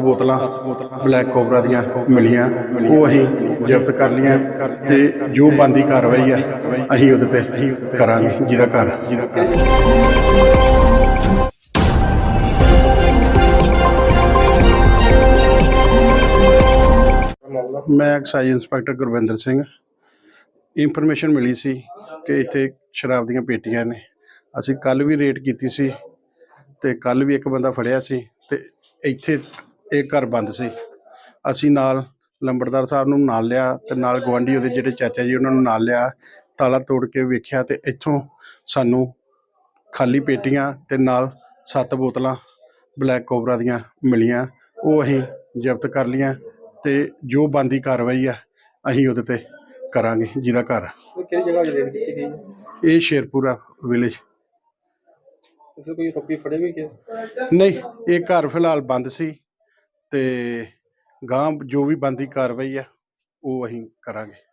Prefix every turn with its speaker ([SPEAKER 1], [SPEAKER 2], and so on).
[SPEAKER 1] Black cobra ਦੀਆਂ ਮਿਲੀਆਂ। ਉਹ ਅਸੀਂ ਜ਼ਬਤ ਕਰ ਲਈਆਂ ਤੇ ਜੋ ਬੰਦੀ ਕਾਰਵਾਈ ਹੈ ਅਸੀਂ ਉਹਦੇ ਤੇ ਕਰਾਂਗੇ, ਜਿਹਦਾ ਘਰ। ਜਿਹਦਾ ਘਰ ਮੈਂ excise inspector Gurvinder Singh. Information ਮਿਲੀ ਸੀ ਕਿ ਇੱਥੇ ਸ਼ਰਾਬ ਦੀਆਂ ਪੇਟੀਆਂ ਨੇ। ਅਸੀਂ ਕੱਲ ਵੀ ਰੇਟ ਕੀਤੀ ਸੀ ਤੇ ਕੱਲ ਵੀ ਇੱਕ ਬੰਦਾ ਫੜਿਆ ਸੀ ਤੇ ਇੱਥੇ ਇਹ ਘਰ ਬੰਦ ਸੀ। ਅਸੀਂ ਨਾਲ ਲੰਬੜਦਾਰ ਸਾਹਿਬ ਨੂੰ ਨਾਲ ਲਿਆ ਤੇ ਨਾਲ ਗਵਾਂਢੀ ਉਹਦੇ ਜਿਹੜੇ ਚਾਚਾ ਜੀ ਉਹਨਾਂ ਨੂੰ ਨਾਲ ਲਿਆ ਤਾਲਾ ਤੋੜ ਕੇ ਵੇਖਿਆ ਤੇ ਇੱਥੋਂ ਸਾਨੂੰ ਖਾਲੀ ਪੇਟੀਆਂ ਤੇ ਨਾਲ ਸੱਤ ਬੋਤਲਾਂ ਬਲੈਕ ਕੋਬਰਾ ਦੀਆਂ ਮਿਲੀਆਂ। ਉਹ ਅਸੀਂ ਜ਼ਬਤ ਕਰ ਲਈਆਂ ਤੇ ਜੋ ਬੰਦੀ ਕਾਰਵਾਈ ਆ ਅਸੀਂ ਉਹਦੇ ਤੇ ਕਰਾਂਗੇ ਜਿਹਦਾ ਘਰ
[SPEAKER 2] ਕਿਹੜੀ ਜਗ੍ਹਾ ਰੇਡ ਕੀਤੀ ਗਈ?
[SPEAKER 1] ਇਹ ਸ਼ੇਰਪੁਰਾ ਵਿਲੇਜ
[SPEAKER 2] ਤੁਸੀਂ ਕੋਈ ਰੋਪੀ ਫੜੇ ਵੀ ਕਿ
[SPEAKER 1] ਨਹੀਂ ਇਹ ਘਰ ਫਿਲਹਾਲ ਬੰਦ ਸੀ। ਤੇ ਗਾਂ ਜੋ ਵੀ ਬੰਦੀ ਕਾਰਵਾਈ ਆ ਉਹ ਅਸੀਂ ਕਰਾਂਗੇ।